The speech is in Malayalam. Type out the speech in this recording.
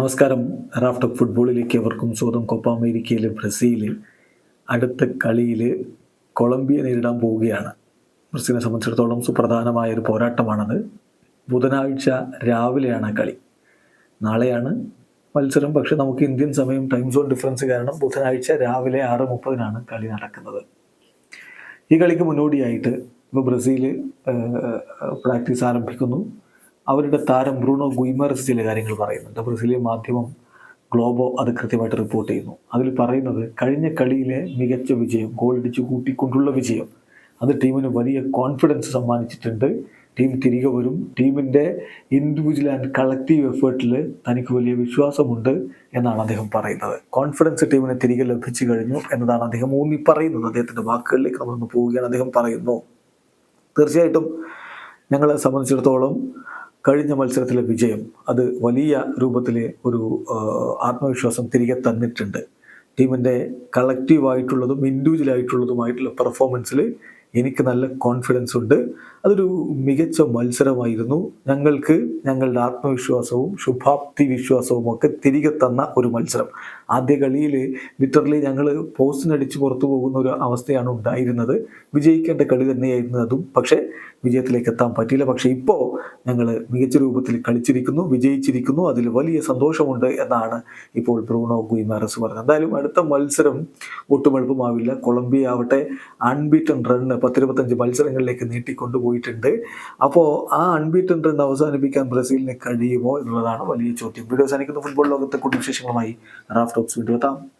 നമസ്കാരം. റാഫ്റ്റോക്ക് ഫുട്ബോളിലേക്ക് അവർക്കും സ്വന്തം കൊപ്പ അമേരിക്കയിൽ ബ്രസീൽ അടുത്ത കളിയിൽ കൊളംബിയ നേരിടാൻ പോവുകയാണ്. ബ്രസീലിനെ സംബന്ധിച്ചിടത്തോളം സുപ്രധാനമായ ഒരു പോരാട്ടമാണത്. ബുധനാഴ്ച രാവിലെയാണ് കളി. നാളെയാണ് മത്സരം. പക്ഷെ നമുക്ക് ഇന്ത്യൻ സമയം ടൈം സോൺ ഡിഫറൻസ് കാരണം ബുധനാഴ്ച രാവിലെ ആറ് മുപ്പതിനാണ് കളി നടക്കുന്നത്. ഈ കളിക്ക് മുന്നോടിയായിട്ട് ഇപ്പോൾ ബ്രസീൽ പ്രാക്ടീസ് ആരംഭിക്കുന്നു. അവരുടെ താരം ബ്രൂണോ ഗുയ്മറസ് ചില കാര്യങ്ങൾ പറയുന്നുണ്ട്. ബ്രസീലിയൻ മാധ്യമം ഗ്ലോബോ അത് കൃത്യമായിട്ട് റിപ്പോർട്ട് ചെയ്യുന്നു. അതിൽ പറയുന്നത് കഴിഞ്ഞ കളിയിലെ മികച്ച വിജയം ഗോൾ അടിച്ച് കൂട്ടിക്കൊണ്ടുള്ള വിജയം അത് ടീമിന് വലിയ കോൺഫിഡൻസ് സമ്മാനിച്ചിട്ടുണ്ട്. ടീം തിരികെ വരും. ടീമിന്റെ ഇൻഡിവിജ്വൽ ആൻഡ് കളക്റ്റീവ് എഫേർട്ടിൽ തനിക്ക് വലിയ വിശ്വാസമുണ്ട് എന്നാണ് അദ്ദേഹം പറയുന്നത്. കോൺഫിഡൻസ് ടീമിന് തിരികെ ലഭിച്ചു കഴിഞ്ഞു എന്നതാണ് അദ്ദേഹം ഊന്നി പറയുന്നത്. അദ്ദേഹത്തിന്റെ വാക്കുകളിലേക്ക് നമ്മളൊന്ന് പോവുകയാണ്. അദ്ദേഹം പറയുന്നു തീർച്ചയായിട്ടും ഞങ്ങളെ സംബന്ധിച്ചിടത്തോളം കഴിഞ്ഞ മത്സരത്തിലെ വിജയം അത് വലിയ രൂപത്തിൽ ഒരു ആത്മവിശ്വാസം തിരികെ തന്നിട്ടുണ്ട്. ടീമിന്റെ കളക്റ്റീവായിട്ടുള്ളതും ഇൻഡിവിജ്വലായിട്ടുള്ളതുമായിട്ടുള്ള പെർഫോമൻസിൽ എനിക്ക് നല്ല കോൺഫിഡൻസ് ഉണ്ട്. അതൊരു മികച്ച മത്സരമായിരുന്നു. ഞങ്ങൾക്ക് ഞങ്ങളുടെ ആത്മവിശ്വാസവും ശുഭാപ്തി വിശ്വാസവും ഒക്കെ തിരികെ തന്ന ഒരു മത്സരം. ആദ്യ കളിയിൽ ലിറ്ററലി ഞങ്ങൾ പോസ്റ്റിനടിച്ച് പുറത്തു പോകുന്ന ഒരു അവസ്ഥയാണ് ഉണ്ടായിരുന്നത്. വിജയിക്കേണ്ട കളി തന്നെയായിരുന്നു അതും. പക്ഷേ വിജയത്തിലേക്ക് എത്താൻ പറ്റിയില്ല. പക്ഷേ ഇപ്പോൾ ഞങ്ങൾ മികച്ച രൂപത്തിൽ കളിച്ചിരിക്കുന്നു വിജയിച്ചിരിക്കുന്നു. അതിൽ വലിയ സന്തോഷമുണ്ട് എന്നാണ് ഇപ്പോൾ ബ്രൂണോ ഗുയിമാരസ് പറഞ്ഞത്. എന്തായാലും അടുത്ത മത്സരം ഒട്ടും എളുപ്പമാവില്ല. കൊളംബിയ ആവട്ടെ അൺബീറ്റൺ റണ്ണ് പത്തിരുപത്തഞ്ച് മത്സരങ്ങളിലേക്ക് നീട്ടിക്കൊണ്ടുപോയിട്ടുണ്ട്. അപ്പോൾ ആ അൺബീറ്റൺ റൺ അവസാനിപ്പിക്കാൻ ബ്രസീലിന് കഴിയുമോ എന്നുള്ളതാണ് വലിയ ചോദ്യം. വീഡിയോ സാധിക്കുന്ന ഫുട്ബോൾ ലോകത്തെ കൂടുതൽ വിശേഷങ്ങളുമായി റാഫ് kurz und dann.